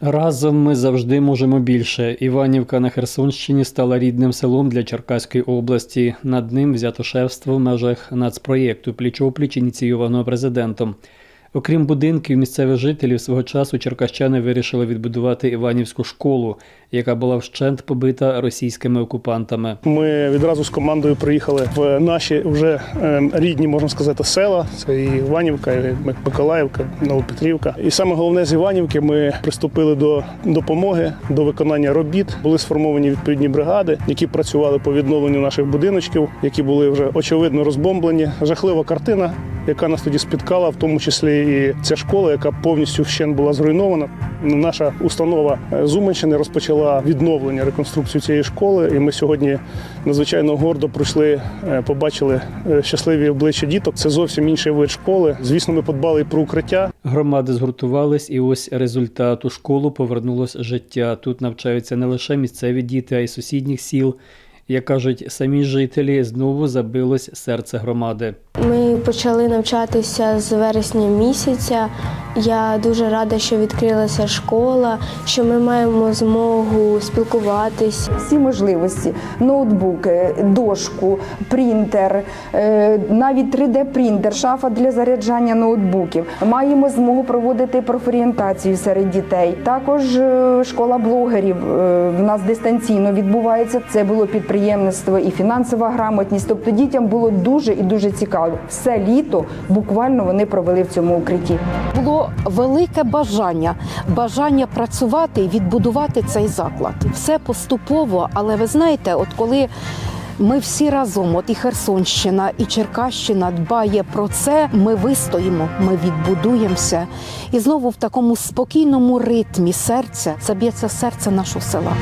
Разом ми завжди можемо більше. Іванівка на Херсонщині стала рідним селом для Черкаської області. Над ним взято шефство в межах нацпроєкту пліч-опліч ініційованого президентом. Окрім будинків місцевих жителів, свого часу черкащани вирішили відбудувати Іванівську школу, яка була вщент побита російськими окупантами. Ми відразу з командою приїхали в наші вже е, рідні, можна сказати, села. Це і Іванівка, і Миколаївка, Новопетрівка. І саме головне з Іванівки ми приступили до допомоги, до виконання робіт. Були сформовані відповідні бригади, які працювали по відновленню наших будиночків, які були вже очевидно розбомблені. Жахлива картина, яка нас тоді спіткала, в тому числі і ця школа, яка повністю вщент була зруйнована. Наша установа е, з Уманщини розпочала відновлення реконструкцію цієї школи, і ми сьогодні надзвичайно гордо пройшли, е, побачили е, щасливі обличчя діток. Це зовсім інший вид школи. Звісно, ми подбали і про укриття. Громади згуртувались, і ось результат. У школу повернулось життя. Тут навчаються не лише місцеві діти, а й сусідніх сіл. Як кажуть самі жителі, знову забилось серце громади. Почали навчатися з вересня місяця. Я дуже рада, що відкрилася школа, що ми маємо змогу спілкуватись. всі можливості: ноутбуки, дошку, принтер, е, навіть 3D-принтер, шафа для заряджання ноутбуків. Маємо змогу проводити профорієнтацію серед дітей. Також е, школа блогерів е, в нас дистанційно відбувається. Це було підприємництво і фінансова грамотність. Тобто дітям було дуже і дуже цікаво. Все літо буквально вони провели в цьому укритті. Велике бажання, бажання працювати і відбудувати цей заклад. Все поступово, але ви знаєте, от коли ми всі разом, от і Херсонщина, і Черкащина дбає про це, ми вистоїмо, ми відбудуємося. І знову в такому спокійному ритмі серця заб'ється серце нашого села.